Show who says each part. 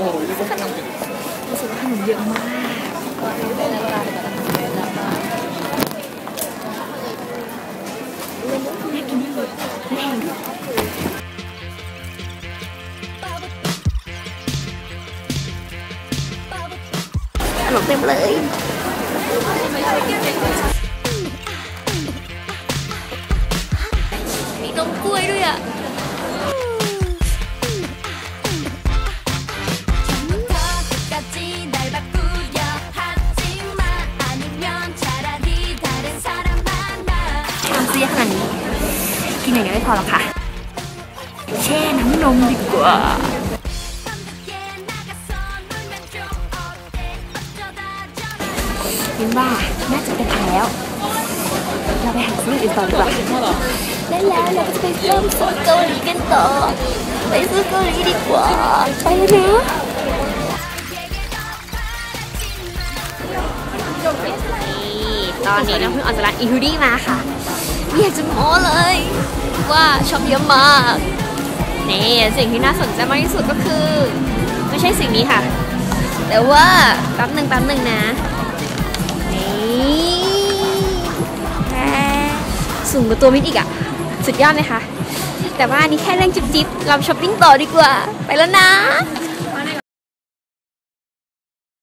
Speaker 1: ซื้อขนมรู้สึกว่าขนมเยอะมากน่ากินมากเลยแน่ขนมเต็มเลยมีนมกล้วยด้วยอะ กินอย่างเดียวไม่พอหรอกค่ะแช่น้ำนมดีกว่าคิดว่าน่าจะเป็นแล้ว เราไปหาซื้ออื่นต่อดีกว่าและแล้วเราก็จะไปเริ่มซื้อเกาหลีกันต่อ ไปซื้อเกาหลีดีกว่า ไปเลยนะตอนนี้น้องเพิ่งออกจากร้านอีฮูดี้มาค่ะ อยากจะโม้เลย ว่าชอบเยอะมากนี่สิ่งที่น่าสนใจมากที่สุดก็คือ ไม่ใช่สิ่งนี้ค่ะ แต่ว่าแป๊บหนึ่งแป๊บหนึ่งนะนี่แหมสูงกว่าตัวมิดอีกอะสุดยอดไหมคะแต่ว่านี่แค่เรื่องจิบจิบเราช้อปปิ้งต่อดีกว่า ไปแล้วนะ